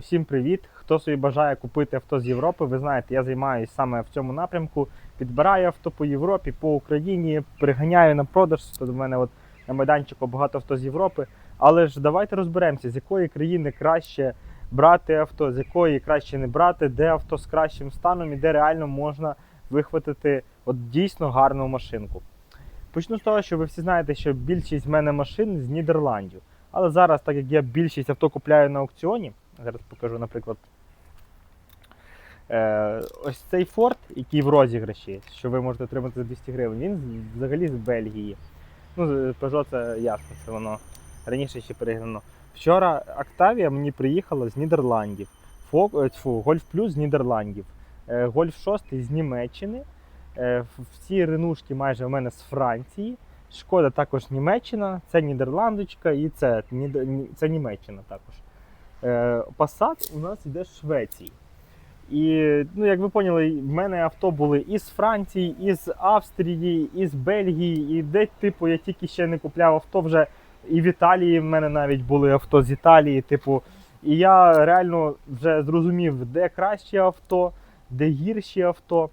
Усім привіт! Хто собі бажає купити авто з Європи, ви знаєте, я займаюся саме в цьому напрямку. Підбираю авто по Європі, по Україні, приганяю на продаж. Тут в мене от на майданчику багато авто з Європи. Але ж давайте розберемося, з якої країни краще брати авто, з якої краще не брати, де авто з кращим станом і де реально можна вихватити от дійсно гарну машинку. Почну з того, що ви всі знаєте, що більшість в мене машин з Нідерландів. Але зараз, так як я більшість авто купляю на аукціоні, зараз покажу, наприклад, е, ось цей Ford, який в розіграші, що ви можете отримати за 200 гривень, він взагалі з Бельгії. Ну, Peugeot це ясно, це воно раніше ще перегнано. Вчора Octavia мені приїхала з Нідерландів. Е, тьфу, з Нідерландів. Е, Golf 6 з Німеччини. Е, Всі ренушки майже в мене з Франції. Шкода також Німеччина, це Нідерландочка і це, це Німеччина також. Е, Passat у нас йде з Швеції. І, ну, як ви поняли, в мене авто були і з Франції, і з Австрії, і з Бельгії, і де, типу, я тільки ще не купляв авто вже. І в Італії в мене навіть були авто з Італії, типу. І я реально вже зрозумів, де кращі авто, де гірші авто.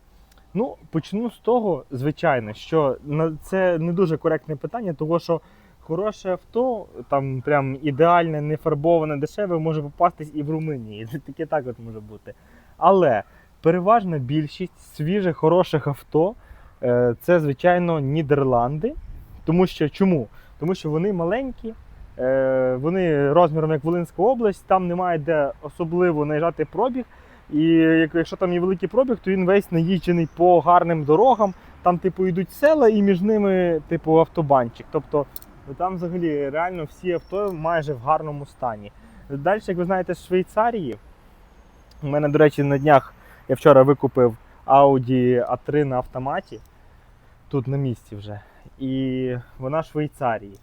Ну, почну з того, звичайно, що це не дуже коректне питання, тому що хороше авто, там прям ідеальне, не фарбоване, дешеве, може попастись і в Румунії. Таке так от може бути. Але переважна більшість свіжих, хороших авто е, це, звичайно, Нідерланди. Тому що чому? Тому що вони маленькі, е, вони розміром як Волинська область, там немає де особливо наїжджати пробіг. І якщо там є великий пробіг, то він весь наїжджений по гарним дорогам. Там, типу, йдуть села і між ними, типу, автобанчик. Тобто там взагалі реально всі авто майже в гарному стані. Далі, як ви знаєте, з Швейцарії. У мене, до речі, на днях я вчора викупив Audi A3 на автоматі. Тут на місці вже. І вона Швейцарії.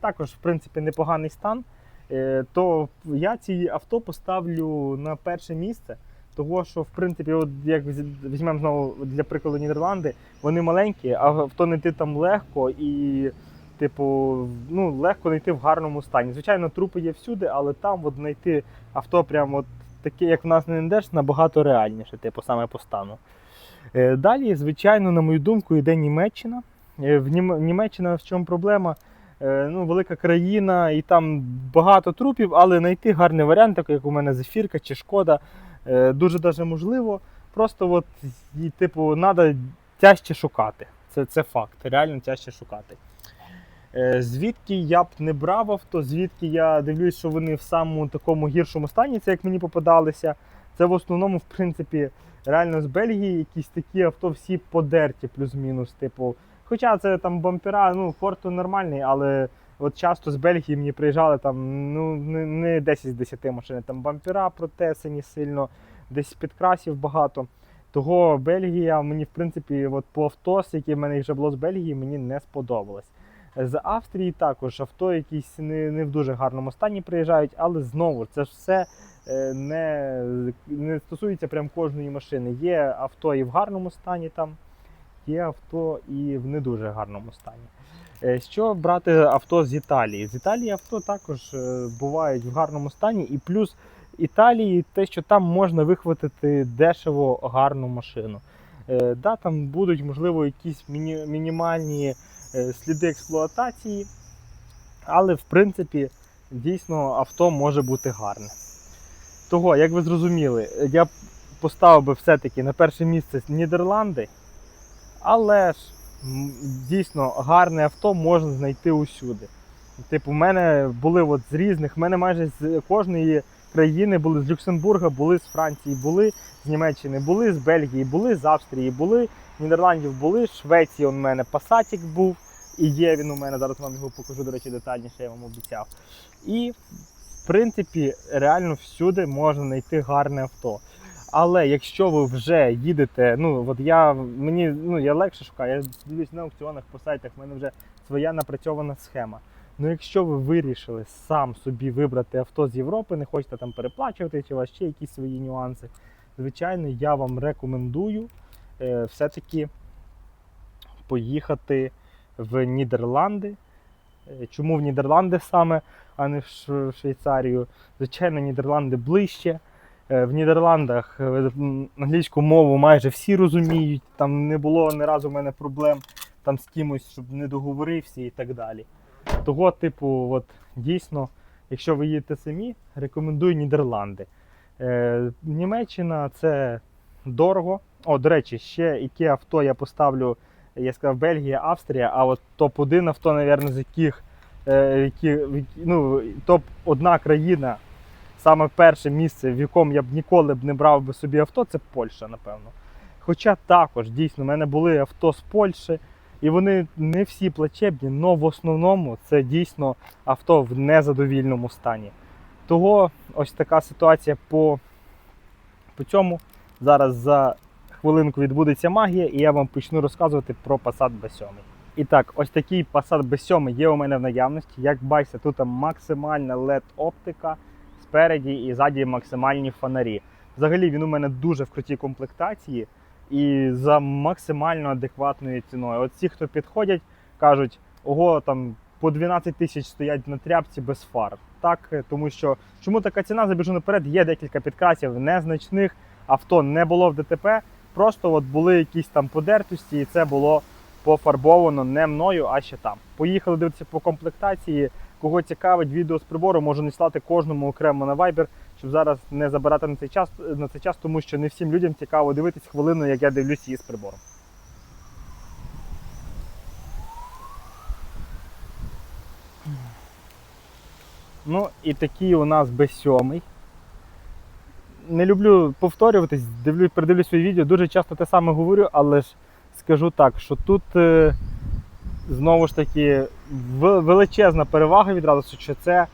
Також, в принципі, непоганий стан. Е, То я ці авто поставлю на перше місце. Того, що в принципі, от як візьмемо знову для прикладу Нідерланди, вони маленькі, а авто знайти там легко і, типу, ну, легко знайти в гарному стані. Звичайно, трупи є всюди, але там от знайти авто прямо от таке, як в нас не знайдеш, набагато реальніше, типу, саме по стану. Е, Далі, звичайно, на мою думку, йде Німеччина. Е, В Німеччина в чому проблема? Е, Ну, велика країна, і там багато трупів, але знайти гарний варіант, так як у мене зефірка чи шкода, дуже даже можливо. Просто от, типу, треба тяжче шукати. Це, це факт, реально тяжче шукати. Е, Звідки я б не брав авто, звідки я дивлюсь, що вони в самому такому гіршому стані, це як мені попадалися. Це в основному, в принципі, реально з Бельгії якісь такі авто всі подерті, плюс-мінус. Типу, хоча це там бампера, ну, форту нормальний, але от часто з Бельгії мені приїжджали там ну, не, не 10 з 10 машин, там бампера протесані сильно, десь підкрасів багато. Того Бельгія мені, в принципі, от по авто, яке в мене вже було з Бельгії, мені не сподобалось. З Австрії також авто якісь не, не в дуже гарному стані приїжджають, але знову це ж все е, не, не стосується прям кожної машини. Є авто і в гарному стані там, є авто і в не дуже гарному стані. Е, Що брати авто з Італії? З Італії авто також е, бувають в гарному стані, і плюс Італії те, що там можна вихватити дешево гарну машину. Да, там будуть, можливо, якісь міні, мінімальні сліди експлуатації, але в принципі дійсно авто може бути гарне. Того, як ви зрозуміли, я поставив би все-таки на перше місце Нідерланди, але ж дійсно гарне авто можна знайти усюди. Типу, в мене були от з різних, в мене майже з кожної країни були з Люксембурга, були з Франції, були з Німеччини, були з Бельгії, були з Австрії, були з Нідерландів, були з Швеції. У мене Пасатік був і є він у мене. Зараз вам його покажу, до речі, детальніше, я вам обіцяв. І в принципі, реально всюди можна знайти гарне авто. Але якщо ви вже їдете, ну от я мені ну я легше шукаю, я дивлюсь на аукціонах по сайтах, в мене вже своя напрацьована схема. Ну якщо ви вирішили сам собі вибрати авто з Європи, не хочете там переплачувати, чи у вас ще якісь свої нюанси, звичайно, я вам рекомендую е, все-таки поїхати в Нідерланди. Е, Чому в Нідерланди саме, а не в Швейцарію? Звичайно, Нідерланди ближче. Е, В Нідерландах е, англійську мову майже всі розуміють. Там не було ні разу в мене проблем там з кимось, щоб не договорився і так далі. Того, типу, от дійсно, якщо ви їдете самі, рекомендую Нідерланди. Е, Німеччина це дорого. О, до речі, ще яке авто я поставлю, я сказав Бельгія, Австрія, а от топ-1 авто, мабуть, з яких, е, які, ну, топ-1 країна, саме перше місце, в якому я б ніколи б не брав би собі авто, це Польща, напевно. Хоча також дійсно в мене були авто з Польщі, і вони не всі плачебні, але в основному це дійсно авто в незадовільному стані. Того ось така ситуація по, по цьому. Зараз за хвилинку відбудеться магія, і я вам почну розказувати про Passat B7. І так, ось такий Passat B7 є у мене в наявності. Як бачите, тут максимальна LED-оптика спереді і ззаді максимальні фонарі. Взагалі він у мене дуже в крутій комплектації і за максимально адекватною ціною. От ті, хто підходять, кажуть, ого, там по 12 тисяч стоять на тряпці без фар. Так, тому що чому така ціна? Забіжу наперед, є декілька підкрасів незначних. Авто не було в ДТП, просто от були якісь там подертості, і це було пофарбовано не мною, а ще там. Поїхали дивитися по комплектації. Кого цікавить відео з прибору, можу надіслати кожному окремо на Viber, щоб зараз не забирати на цей час, на цей час, тому що не всім людям цікаво дивитись хвилину, як я дивлюсь її з прибором. Ну і такий у нас B7. Не люблю повторюватись, дивлю, передивлю свої відео, дуже часто те саме говорю, але ж скажу так, що тут е, знову ж таки величезна перевага відразу, що це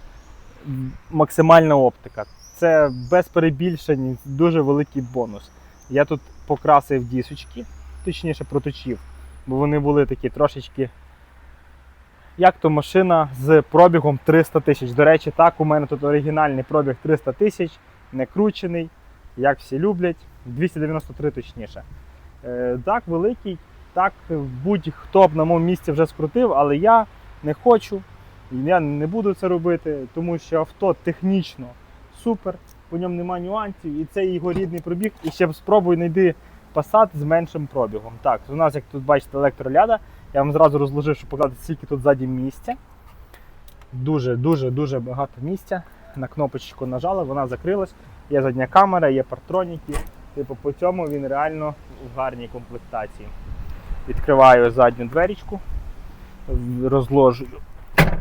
максимальна оптика. Це без перебільшень дуже великий бонус. Я тут покрасив дісочки, точніше проточив, бо вони були такі трошечки. Як то машина з пробігом 300 тисяч. До речі, так, у мене тут оригінальний пробіг 300 тисяч, не кручений, як всі люблять, 293 точніше. Е, так, великий, так, будь-хто б на моєму місці вже скрутив, але я не хочу, я не буду це робити, тому що авто технічно супер, по ньому немає нюансів, і це його рідний пробіг. І ще спробуй знайти Passat з меншим пробігом. Так, у нас, як тут бачите, електроляда. Я вам зразу розложив, щоб показати, скільки тут ззаді місця. Дуже, дуже, дуже багато місця. На кнопочку нажали, вона закрилась. Є задня камера, є партроніки. Типу, по цьому він реально в гарній комплектації. Відкриваю задню дверічку, розложую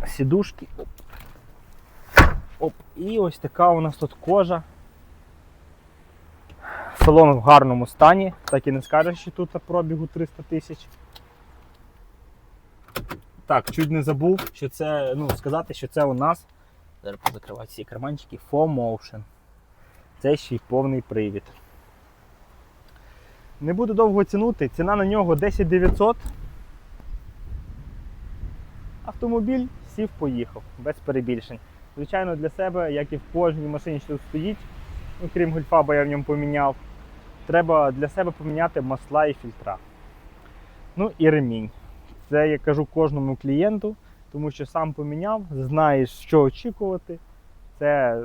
сідушки. Оп. Оп. І ось така у нас тут кожа. Салон в гарному стані, так і не скажеш, що тут пробігу 300 тисяч. Так, чуть не забув, що це, ну, сказати, що це у нас. Зараз позакриваю ці карманчики 4Motion. Це ще й повний привід. Не буду довго тянути, ціна на нього 10 900. Автомобіль сів, поїхав, без перебільшень. Звичайно, для себе, як і в кожній машині, що стоїть, ну, крім гольфа, бо я в ньому поміняв, треба для себе поміняти масла і фільтра. Ну і ремінь. Це я кажу кожному клієнту, тому що сам поміняв, знаєш, що очікувати. Це,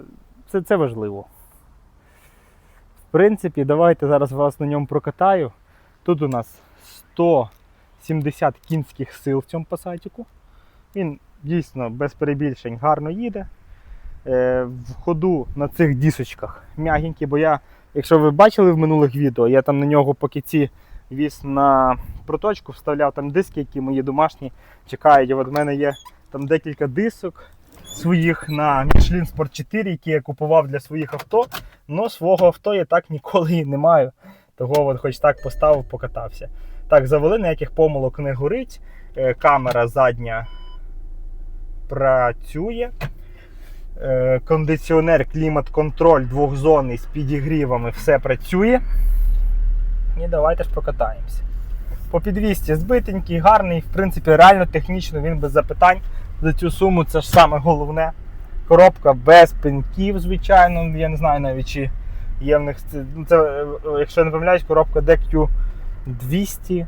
це, це важливо. В принципі, давайте зараз вас на ньому прокатаю. Тут у нас 170 кінських сил в цьому пасатіку. Він дійсно без перебільшень гарно їде. Е, в ходу на цих дісочках м'ягенький, бо я, якщо ви бачили в минулих відео, я там на нього поки ці віз на проточку, вставляв там диски, які мої домашні чекають. І от в мене є там декілька дисок своїх на Michelin Sport 4, які я купував для своїх авто. Но свого авто я так ніколи і не маю. Того от хоч так поставив, покатався. Так, завели, ніяких помилок не горить. Е, Камера задня працює. Е, Кондиціонер, клімат-контроль двохзонний з підігрівами, все працює. І давайте ж прокатаємося. По підвісті збитенький, гарний, в принципі, реально технічно він без запитань. За цю суму це ж саме головне. Коробка без пеньків, звичайно. Я не знаю навіть, чи є в них. Це, ну, це, е, якщо я не помиляюсь, коробка DQ 200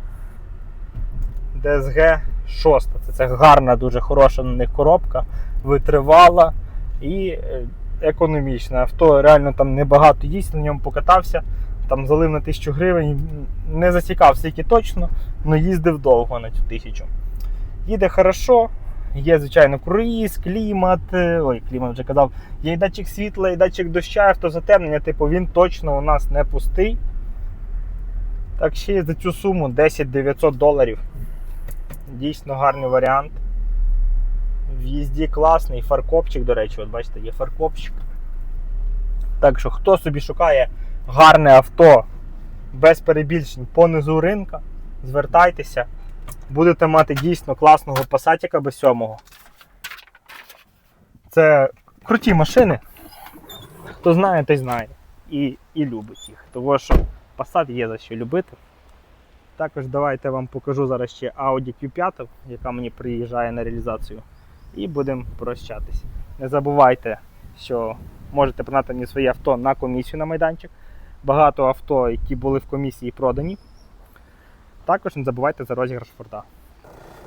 DSG шоста. Це, це гарна, дуже хороша на них коробка, витривала і е, економічна. Авто реально там небагато їсть, на ньому покатався, там залив на тисячу гривень, не засікав скільки точно, але їздив довго на цю тисячу. Їде хорошо, є, звичайно, круїз, клімат. е, Ой, клімат вже казав, є і датчик світла, і датчик доща, автозатемнення, типу він точно у нас не пустий. Так ще за цю суму 10 900 доларів. Дійсно гарний варіант. В їзді класний, фаркопчик, до речі, от бачите, є фаркопчик. Так що, хто собі шукає гарне авто без перебільшень понизу ринка, звертайтеся. Будете мати дійсно класного пасатіка B7. Це круті машини. Хто знає, той знає. І, і любить їх. Тому що Passat є за що любити. Також давайте я вам покажу зараз ще Audi Q5, яка мені приїжджає на реалізацію. І будемо прощатись. Не забувайте, що можете продати мені своє авто на комісію на майданчик. Багато авто, які були в комісії, продані. Також не забувайте за розіграш Форда.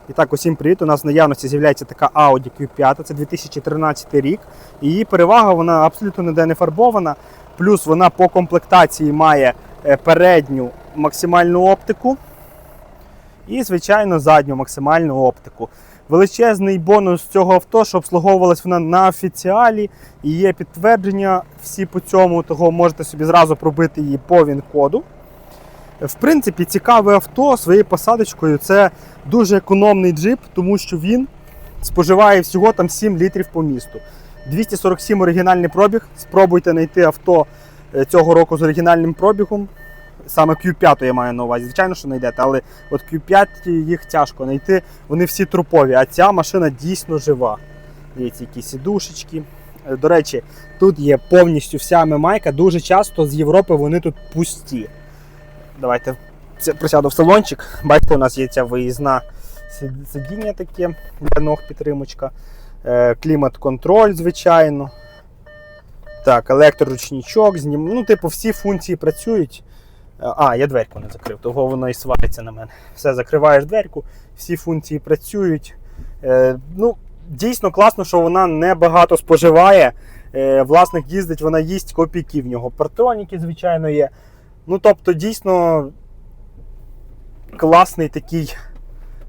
І так, усім привіт. У нас в наявності з'являється така Audi Q5, це 2013 рік. Її перевага вона абсолютно ніде не фарбована. Плюс вона по комплектації має е, передню максимальну оптику і, звичайно, задню максимальну оптику. Величезний бонус цього авто, що обслуговувалась вона на офіціалі, і є підтвердження всі по цьому, того можете собі зразу пробити її по ВІН-коду. В принципі, цікаве авто своєю посадочкою. Це дуже економний джип, тому що він споживає всього там 7 літрів по місту. 247 оригінальний пробіг. Спробуйте знайти авто е, цього року з оригінальним пробігом. Саме Q5 я маю на увазі. Звичайно, що знайдете, але от Q5 їх тяжко знайти. Вони всі трупові, а ця машина дійсно жива. Дивіться, які сідушечки. Е, До речі, тут є повністю вся мемайка. Дуже часто з Європи вони тут пусті. Давайте присяду в салончик. Бачите, у нас є ця виїзна сидіння таке для ног підтримочка. Е, Клімат-контроль, звичайно. Так, електроручничок, знім... ну, типу, всі функції працюють. Е, А, я дверку не закрив, того воно і свариться на мене. Все, закриваєш дверку, всі функції працюють. Е, ну, дійсно класно, що вона не багато споживає. Е, власник їздить, вона їсть копійки в нього. Партроніки, звичайно, є. Ну, тобто, дійсно класний такий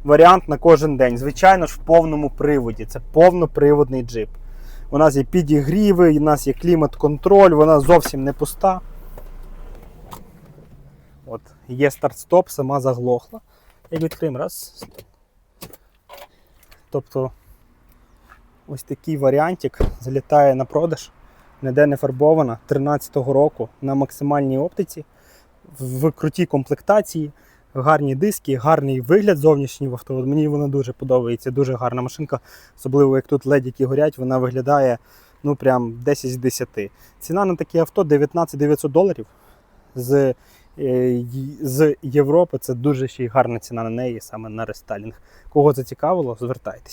варіант на кожен день. Звичайно ж, в повному приводі. Це повноприводний джип. У нас є підігріви, у нас є клімат-контроль, вона зовсім не пуста. Є старт-стоп, сама заглохла. Як відкриємо, раз. Тобто ось такий варіантик залітає на продаж, ніде не фарбована 13-го року на максимальній оптиці, в крутій комплектації, гарні диски, гарний вигляд зовнішній в авто. Мені вона дуже подобається, дуже гарна машинка, особливо як тут ледіки горять, вона виглядає ну прям 10 з 10. Ціна на таке авто 19 900 доларів. З, з Європи це дуже ще й гарна ціна на неї, саме на рестайлінг. Кого зацікавило, звертайтесь.